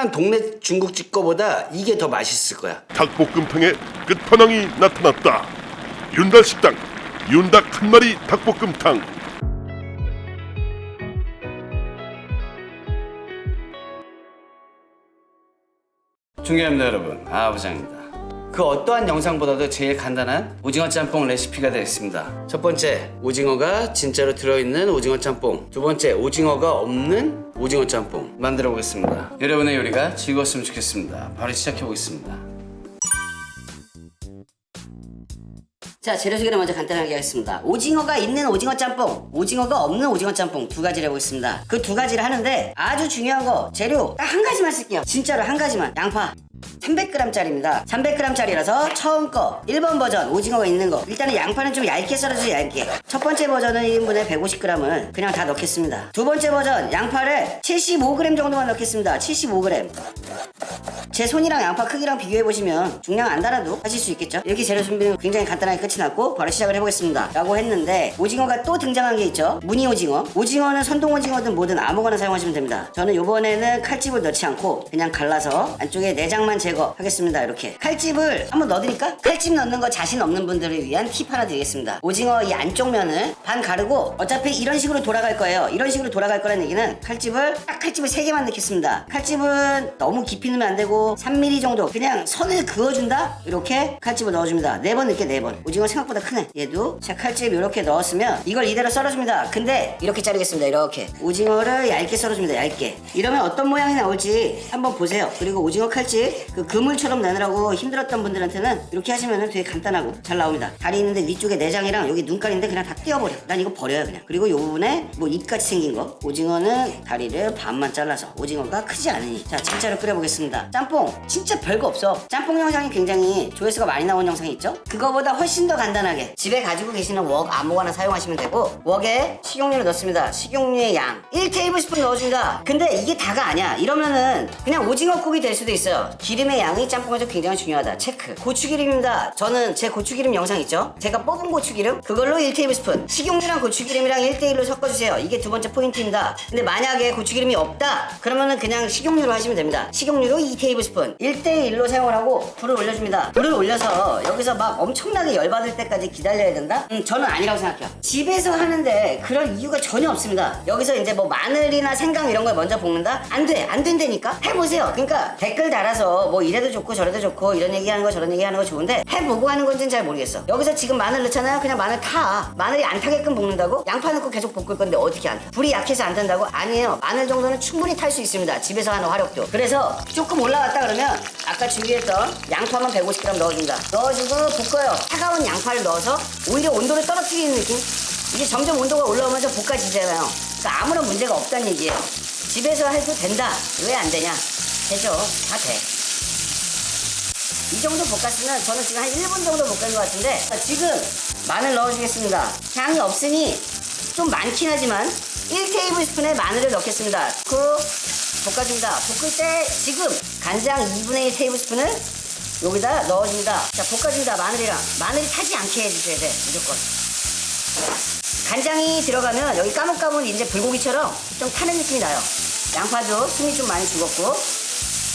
웬만한 동네 중국집 거보다 이게 더 맛있을 거야. 닭볶음탕의 끝판왕이 나타났다. 윤달 식당 윤닭 한 마리 닭볶음탕. 존경합니다 여러분 아부장입니다 그 어떠한 영상보다도 제일 간단한 오징어 짬뽕 레시피가 되겠습니다. 첫 번째 오징어가 진짜로 들어있는 오징어 짬뽕. 두 번째 오징어가 없는 오징어 짬뽕. 만들어 보겠습니다. 여러분의 요리가 즐거웠으면 좋겠습니다. 바로 시작해 보겠습니다. 자 재료 소개를 먼저 간단하게 하겠습니다. 오징어가 있는 오징어 짬뽕 오징어가 없는 오징어 짬뽕 두 가지를 해보겠습니다. 그 두 가지를 하는데 아주 중요한 거 재료 딱 한 가지만 쓸게요. 진짜로 한 가지만. 양파 300g짜리입니다. 300g짜리라서 처음 거 1번 버전 오징어가 있는 거. 일단은 양파는 좀 얇게 썰어주세요 얇게. 첫 번째 버전은 1인분에 150g을 그냥 다 넣겠습니다. 두 번째 버전 양파를 75g 정도만 넣겠습니다. 75g 제 손이랑 양파 크기랑 비교해보시면 중량 안 달아도 하실 수 있겠죠? 이렇게 재료 준비는 굉장히 간단하게 끝이 났고 바로 시작을 해보겠습니다. 라고 했는데 오징어가 또 등장한 게 있죠? 무늬 오징어. 오징어는 선동 오징어든 뭐든 아무거나 사용하시면 됩니다. 저는 요번에는 칼집을 넣지 않고 그냥 갈라서 안쪽에 내장만 제거하겠습니다. 이렇게. 칼집을 한번 넣어드릴까? 칼집 넣는 거 자신 없는 분들을 위한 팁 하나 드리겠습니다. 오징어 이 안쪽 면을 반 가르고 어차피 이런 식으로 돌아갈 거예요. 이런 식으로 돌아갈 거라는 얘기는 칼집을 딱 칼집을 3개만 넣겠습니다. 칼집은 너무 깊이 넣으면 안 되고 3mm 정도. 그냥 선을 그어준다? 이렇게 칼집을 넣어줍니다. 4번 넣게 4번. 오징어 생각보다 크네. 얘도. 자 칼집 이렇게 넣었으면 이걸 이대로 썰어줍니다. 근데 이렇게 자르겠습니다. 이렇게. 오징어를 얇게 썰어줍니다. 얇게. 이러면 어떤 모양이 나올지 한번 보세요. 그리고 오징어 칼집 그 그물처럼 내느라고 힘들었던 분들한테는 이렇게 하시면 되게 간단하고 잘 나옵니다. 다리 있는데 위쪽에 내장이랑 여기 눈깔인데 그냥 다 떼어버려. 난 이거 버려요 그냥. 그리고 요 부분에 뭐 입같이 생긴 거. 오징어는 다리를 반만 잘라서 오징어가 크지 않으니. 자 진짜로 끓여보겠습니다. 짬뽕 진짜 별거 없어. 짬뽕 영상이 굉장히 조회수가 많이 나온 영상이 있죠? 그거보다 훨씬 더 간단하게 집에 가지고 계시는 웍 아무거나 사용하시면 되고 웍에 식용유를 넣습니다. 식용유의 양. 1테이블스푼 넣어줍니다. 근데 이게 다가 아니야. 이러면은 그냥 오징어국이 될 수도 있어요. 기름의 양이 짬뽕에서 굉장히 중요하다. 체크. 고추기름입니다. 저는 제 고추기름 영상 있죠? 제가 뽑은 고추기름? 그걸로 1테이블스푼. 식용유랑 고추기름이랑 1대1로 섞어주세요. 이게 두 번째 포인트입니다. 근데 만약에 고추기름이 없다? 그러면은 그냥 식용유로 하시면 됩니다. 식용유로 2테이블 스푼 1대1로 사용을 하고 불을 올려줍니다 불을 올려서 여기서 막 엄청나게 열받을 때까지 기다려야 된다? 음 저는 아니라고 생각해요 집에서 하는데 그럴 이유가 전혀 없습니다 여기서 이제 뭐 마늘이나 생강 이런 걸 먼저 볶는다? 안 돼 안 된다니까 해보세요 그러니까 댓글 달아서 뭐 이래도 좋고 저래도 좋고 이런 얘기 하는 거 저런 얘기 하는 거 좋은데 해보고 하는 건지는 잘 모르겠어 여기서 지금 마늘 넣잖아요 그냥 마늘 타 마늘이 안 타게끔 볶는다고? 양파 넣고 계속 볶을 건데 어떻게 안 타? 불이 약해서 안 된다고? 아니에요 마늘 정도는 충분히 탈 수 있습니다 집에서 하는 화력도 그래서 조금 올라 갔다 그러면 아까 준비했던 양파만 150g 넣어준다. 넣어주고 볶아요. 차가운 양파를 넣어서 오히려 온도를 떨어뜨리는 느낌? 이게 점점 온도가 올라오면서 볶아지잖아요. 그러니까 아무런 문제가 없다는 얘기예요. 집에서 해도 된다. 왜 안 되냐? 되죠 다 돼. 이 정도 볶았으면 저는 지금 한 1분 정도 볶은 것 같은데 지금 마늘 넣어주겠습니다. 향이 없으니 좀 많긴 하지만 1테이블스푼의 마늘을 넣겠습니다. 그 볶아줍니다. 볶을 때 지금 간장 2분의 1 테이블스푼을 여기다 넣어줍니다 자 볶아줍니다 마늘이랑 마늘이 타지 않게 해주셔야 돼 무조건 간장이 들어가면 여기 까뭇까뭇 이제 불고기처럼 좀 타는 느낌이 나요 양파도 숨이 좀 많이 죽었고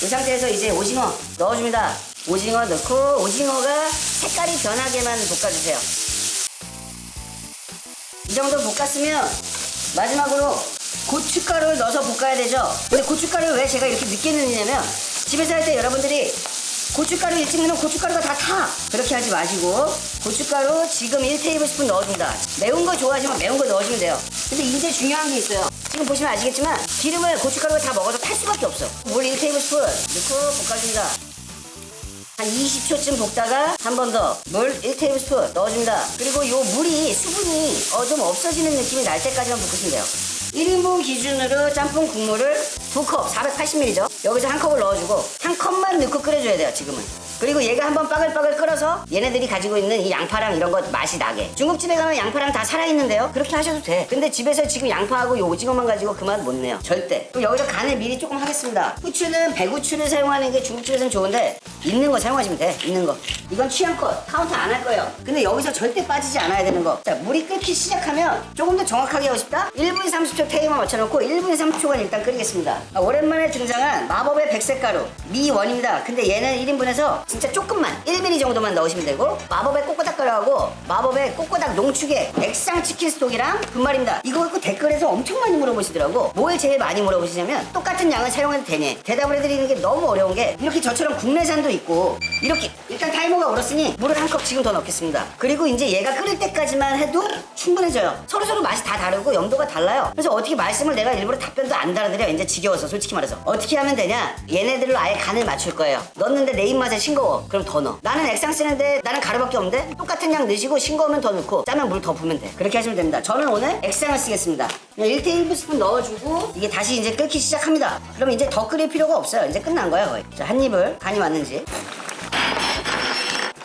이 상태에서 이제 오징어 넣어줍니다. 오징어 넣고 오징어가 색깔이 변하게만 볶아주세요. 이 정도 볶았으면 마지막으로 고춧가루를 넣어서 볶아야 되죠. 근데 고춧가루를 왜 제가 이렇게 늦게 넣느냐면 집에서 할 때 여러분들이 고춧가루 일찍 넣으면 고춧가루가 다 타. 그렇게 하지 마시고 고춧가루 지금 1테이블스푼 넣어준다. 매운 거 좋아하시면 매운 거 넣어주면 돼요. 근데 이제 중요한 게 있어요. 지금 보시면 아시겠지만 기름을 고춧가루가 다 먹어서 탈 수밖에 없어. 물 1테이블스푼 넣고 볶아줍니다. 한 20초쯤 볶다가 한 번 더 물 1테이블스푼 넣어줍니다. 그리고 요 물이 수분이 어, 좀 없어지는 느낌이 날 때까지만 볶으시면 돼요. 1인분 기준으로 짬뽕 국물을 2컵 480ml죠. 여기서 한 컵을 넣어주고 한 컵만 넣고 끓여줘야 돼요 지금은. 그리고 얘가 한번 빠글빠글 끓어서 얘네들이 가지고 있는 이 양파랑 이런 것 맛이 나게. 중국집에 가면 양파랑 다 살아있는데요. 그렇게 하셔도 돼. 근데 집에서 지금 양파하고 이 오징어만 가지고 그맛못 내요. 절대. 그럼 여기서 간을 미리 조금 하겠습니다. 후추는 배후추를 사용하는 게 중국집에서는 좋은데 있는 거 사용하시면 돼 있는 거. 이건 취향껏 카운트 안 할 거예요. 근데 여기서 절대 빠지지 않아야 되는 거 자 물이 끓기 시작하면 조금 더 정확하게 하고 싶다? 1분 30초 타이머 맞춰놓고 1분 30초간 일단 끓이겠습니다. 아, 오랜만에 등장한 마법의 백색가루 미원입니다. 근데 얘는 1인분에서 진짜 조금만 1mm 정도만 넣으시면 되고 마법의 꼬꼬닥가루하고 마법의 꼬꼬닥 농축의 액상 치킨 스톡이랑 분말입니다. 이거 갖고 댓글에서 엄청 많이 물어보시더라고. 뭘 제일 많이 물어보시냐면 똑같은 양을 사용해도 되니? 대답을 해드리는 게 너무 어려운 게 이렇게 저처럼 국내산도 있고 이렇게 일단 타이머가 얼었으니 물을 한 컵 지금 더 넣겠습니다. 그리고 이제 얘가 끓을 때까지만 해도 충분해져요. 서로서로 맛이 다 다르고 염도가 달라요. 그래서 어떻게 말씀을 내가 일부러 답변도 안 달아드려? 이제 지겨워서 솔직히 말해서. 어떻게 하면 되냐? 얘네들로 아예 간을 맞출 거예요. 넣는데 내 입맛에 싱거워. 그럼 더 넣어. 나는 액상 쓰는데 나는 가루밖에 없는데 똑같은 양 넣으시고 싱거우면 더 넣고 짜면 물 더 부으면 돼. 그렇게 하시면 됩니다. 저는 오늘 액상을 쓰겠습니다. 그냥 1테이블스푼 넣어주고 이게 다시 이제 끓기 시작합니다. 그럼 이제 더 끓일 필요가 없어요. 이제 끝난 거야 거의. 자 한 입을 간이 맞는지 Okay.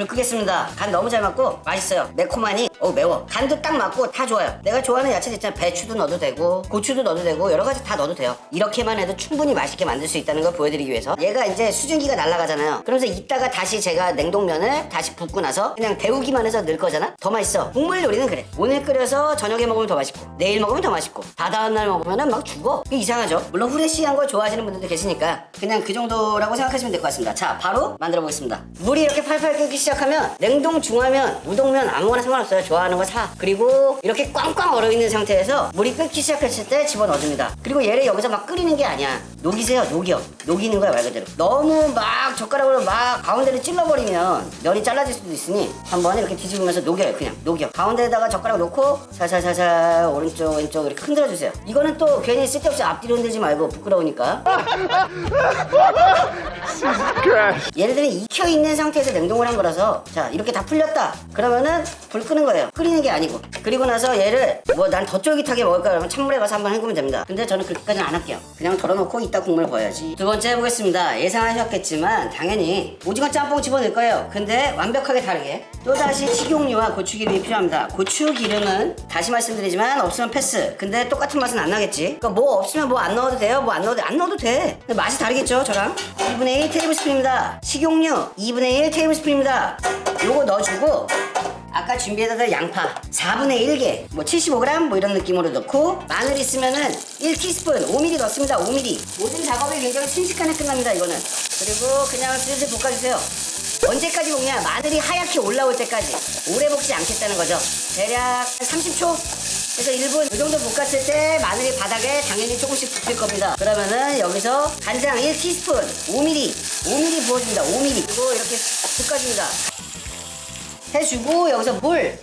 불 끄겠습니다. 간 너무 잘 맞고 맛있어요. 매콤하니 어 매워. 간도 딱 맞고 다 좋아요. 내가 좋아하는 야채 있잖아. 배추도 넣어도 되고 고추도 넣어도 되고 여러 가지 다 넣어도 돼요. 이렇게만 해도 충분히 맛있게 만들 수 있다는 걸 보여드리기 위해서 얘가 이제 수증기가 날아가잖아요. 그러면서 이따가 다시 제가 냉동면을 다시 붓고 나서 그냥 데우기만 해서 넣을 거잖아. 더 맛있어. 국물 요리는 그래. 오늘 끓여서 저녁에 먹으면 더 맛있고 내일 먹으면 더 맛있고 다 다음 날 먹으면 막 죽어. 이상하죠. 물론 후레쉬한 걸 좋아하시는 분들도 계시니까 그냥 그 정도라고 생각하시면 될 것 같습니다. 자 바로 만들어 보겠습니다. 물이 이렇게 팔팔 끓기 시작 하면 냉동 중화면, 우동면 아무거나 상관없어요. 좋아하는 거 사. 그리고 이렇게 꽝꽝 얼어 있는 상태에서 물이 끓기 시작했을 때 집어 넣어줍니다. 그리고 얘를 여기서 막 끓이는 게 아니야. 녹이세요, 녹여. 녹이는 거야, 말 그대로. 너무 막 젓가락으로 막 가운데를 찔러버리면 면이 잘라질 수도 있으니 한번 이렇게 뒤집으면서 녹여요, 그냥. 녹여. 가운데에다가 젓가락 놓고 살살살살 오른쪽, 왼쪽 이렇게 흔들어 주세요. 이거는 또 괜히 쓸데없이 앞뒤로 흔들지 말고 부끄러우니까. 얘네들은 익혀 있는 상태에서 냉동을 한 거라서 자 이렇게 다 풀렸다. 그러면은 불 끄는 거예요. 끓이는 게 아니고. 그리고 나서 얘를 뭐 난 더 쫄깃하게 먹을까 그러면 찬물에 가서 한번 헹구면 됩니다. 근데 저는 그렇게까지는 안 할게요. 그냥 덜어놓고 이따 국물 부어야지. 두 번째 해보겠습니다. 예상하셨겠지만 당연히 오징어 짬뽕 집어넣을 거예요. 근데 완벽하게 다르게 또다시 식용유와 고추기름이 필요합니다. 고추기름은 다시 말씀드리지만 없으면 패스. 근데 똑같은 맛은 안 나겠지? 그러니까 뭐 없으면 뭐 안 넣어도 돼요? 뭐 안 넣어도 돼. 안 넣어도 돼. 근데 맛이 다르겠죠 저랑? 2분의 1 테이블스푼입니다. 식용유 2분의 1 테이블스푼입니다. 요거 넣어주고 아까 준비해둔 양파 4분의 1개 뭐 75g 뭐 이런 느낌으로 넣고 마늘 있으면은 1티스푼 5mm 넣습니다 5mm 모든 작업이 굉장히 순식간에 끝납니다 이거는. 그리고 그냥 슬슬 볶아주세요 언제까지 볶냐? 마늘이 하얗게 올라올 때까지. 오래 볶지 않겠다는 거죠. 대략 30초? 그래서 1분 이 정도 볶았을 때 마늘이 바닥에 당연히 조금씩 붙을 겁니다. 그러면은 여기서 간장 1티스푼 5mm 5mm 부어줍니다. 5mm 그리고 이렇게 볶아줍니다. 해주고 여기서 물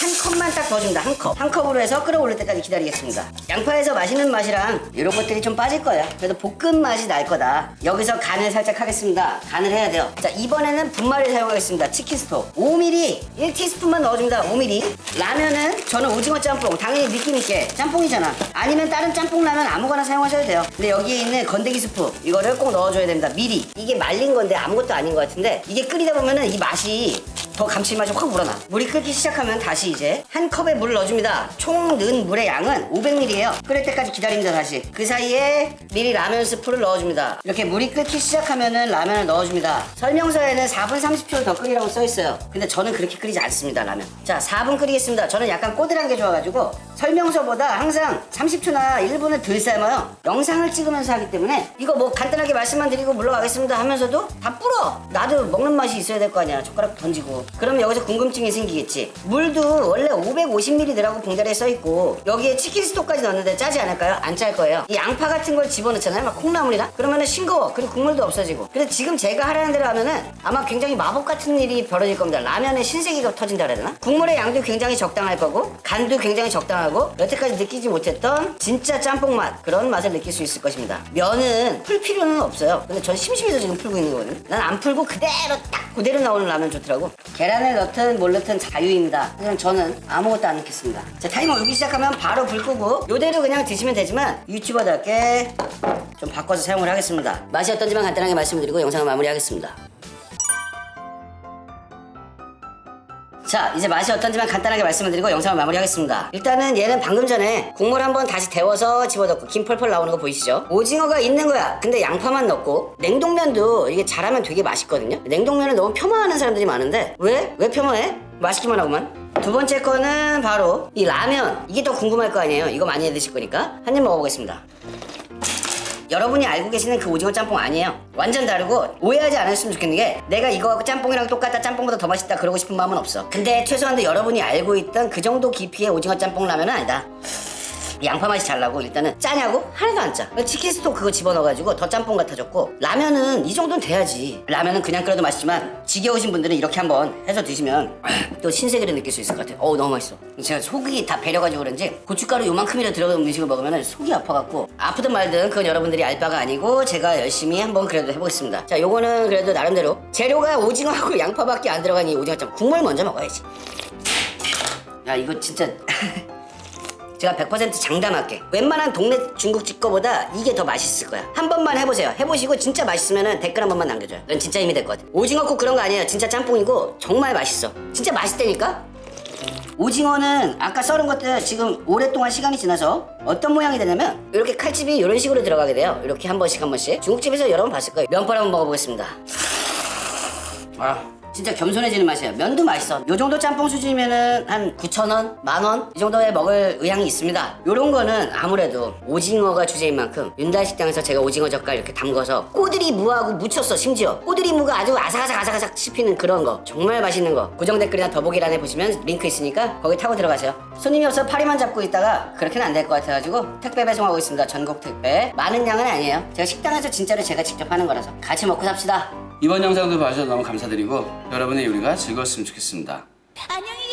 한 컵만 딱 넣어줍니다 한 컵. 한 컵으로 해서 끓어오를 때까지 기다리겠습니다. 양파에서 맛있는 맛이랑 이런 것들이 좀 빠질 거예요. 그래도 볶음 맛이 날 거다. 여기서 간을 살짝 하겠습니다. 간을 해야 돼요. 자 이번에는 분말을 사용하겠습니다. 치킨 스톡. 5mm 1티스푼만 넣어줍니다 5mm 라면은 저는 오징어 짬뽕. 당연히 느낌 있게 짬뽕이잖아. 아니면 다른 짬뽕 라면 아무거나 사용하셔도 돼요. 근데 여기에 있는 건더기 스프 이거를 꼭 넣어줘야 됩니다. 미리. 이게 말린 건데 아무것도 아닌 것 같은데 이게 끓이다 보면은 이 맛이 더 감칠맛이 확 우러나. 물이 끓기 시작하면 다시 이제 한 컵에 물을 넣어줍니다. 총 넣은 물의 양은 500ml예요. 끓을 때까지 기다립니다 다시. 그 사이에 미리 라면 스프를 넣어줍니다. 이렇게 물이 끓기 시작하면은 라면을 넣어줍니다. 설명서에는 4분 30초 더 끓이라고 써 있어요. 근데 저는 그렇게 끓이지 않습니다 라면. 자 4분 끓이겠습니다. 저는 약간 꼬들한 게 좋아가지고 설명서보다 항상 30초나 1분을 덜 삶아요. 영상을 찍으면서 하기 때문에 이거 뭐 간단하게 말씀만 드리고 물러가겠습니다 하면서도 다 불어! 나도 먹는 맛이 있어야 될 거 아니야. 젓가락 던지고 그럼 여기서 궁금증이 생기겠지. 물도 원래 550ml라고 봉다리에 써 있고 여기에 치킨 스톡까지 넣었는데 짜지 않을까요? 안 짤 거예요. 이 양파 같은 걸 집어넣잖아요. 막 콩나물이나? 그러면은 싱거워. 그리고 국물도 없어지고. 그래서 지금 제가 하라는 대로 하면은 아마 굉장히 마법 같은 일이 벌어질 겁니다. 라면에 신세계가 터진다 그래야 되나? 국물의 양도 굉장히 적당할 거고 간도 굉장히 적당하고 여태까지 느끼지 못했던 진짜 짬뽕 맛 그런 맛을 느낄 수 있을 것입니다. 면은 풀 필요는 없어요. 근데 전 심심해서 지금 풀고 있는 거거든 난안 풀고 그대로 딱 그대로 나오는 라면 좋더라고 계란을 넣든 뭘 넣든 자유입니다. 그냥 저는 아무것도 안 넣겠습니다. 자 타이머 여기 시작하면 바로 불 끄고 요대로 그냥 드시면 되지만 유튜버답게 좀 바꿔서 사용을 하겠습니다. 맛이 어떤지만 간단하게 말씀드리고 영상을 마무리하겠습니다 자 이제 맛이 어떤지만 간단하게 말씀을 드리고 영상을 마무리하겠습니다. 일단은 얘는 방금 전에 국물 한번 다시 데워서 집어넣고 김 펄펄 나오는 거 보이시죠? 오징어가 있는 거야. 근데 양파만 넣고. 냉동면도 이게 잘하면 되게 맛있거든요. 냉동면을 너무 폄하하는 사람들이 많은데. 왜? 왜 폄하해? 맛있기만 하구만. 두 번째 거는 바로 이 라면. 이게 더 궁금할 거 아니에요. 이거 많이 해 드실 거니까. 한 입 먹어보겠습니다 여러분이 알고 계시는 그 오징어 짬뽕 아니에요. 완전 다르고 오해하지 않았으면 좋겠는 게 내가 이거 짬뽕이랑 똑같다 짬뽕보다 더 맛있다 그러고 싶은 마음은 없어. 근데 최소한도 여러분이 알고 있던 그 정도 깊이의 오징어 짬뽕 라면은 아니다. 양파 맛이 잘 나고 일단은 짜냐고? 하나도 안 짜. 치킨 스톡 그거 집어넣어가지고 더 짬뽕 같아졌고 라면은 이 정도는 돼야지. 라면은 그냥 끓여도 맛있지만 지겨우신 분들은 이렇게 한번 해서 드시면 또 신세계를 느낄 수 있을 것 같아요. 어우 너무 맛있어. 제가 속이 다 배려가지고 그런지 고춧가루 요만큼이라 들어간 음식을 먹으면 속이 아파갖고 아프든 말든 그건 여러분들이 알 바가 아니고 제가 열심히 한번 그래도 해보겠습니다. 자 요거는 그래도 나름대로 재료가 오징어하고 양파밖에 안 들어간 이 오징어 짬 국물 먼저 먹어야지. 야 이거 진짜 제가 100% 장담할게. 웬만한 동네 중국집 거보다 이게 더 맛있을 거야. 한 번만 해보세요. 해보시고 진짜 맛있으면 댓글 한 번만 남겨줘요. 넌 진짜 힘이 될 것 같아. 오징어국 그런 거 아니에요. 진짜 짬뽕이고 정말 맛있어. 진짜 맛있다니까? 오징어는 아까 썰은 것들 지금 오랫동안 시간이 지나서 어떤 모양이 되냐면 이렇게 칼집이 이런 식으로 들어가게 돼요. 이렇게 한 번씩 한 번씩. 중국집에서 여러 번 봤을 거예요. 면발 한번 먹어보겠습니다. 아 진짜 겸손해지는 맛이에요. 면도 맛있어. 요 정도 짬뽕 수준이면은 한 9,000원? 만원? 이 정도에 먹을 의향이 있습니다. 요런 거는 아무래도 오징어가 주제인 만큼 윤달 식당에서 제가 오징어 젓갈 이렇게 담궈서 꼬들이 무하고 묻혔어 심지어. 꼬들이 무가 아주 아삭아삭 아삭아삭 씹히는 그런 거. 정말 맛있는 거. 고정 댓글이나 더보기란에 보시면 링크 있으니까 거기 타고 들어가세요. 손님이 없어 파리만 잡고 있다가 그렇게는 안 될 것 같아가지고 택배 배송하고 있습니다. 전국 택배. 많은 양은 아니에요. 제가 식당에서 진짜로 제가 직접 하는 거라서 같이 먹고 삽시다 이번 영상도 봐주셔서 너무 감사드리고 여러분의 요리가 즐거웠으면 좋겠습니다. 안녕히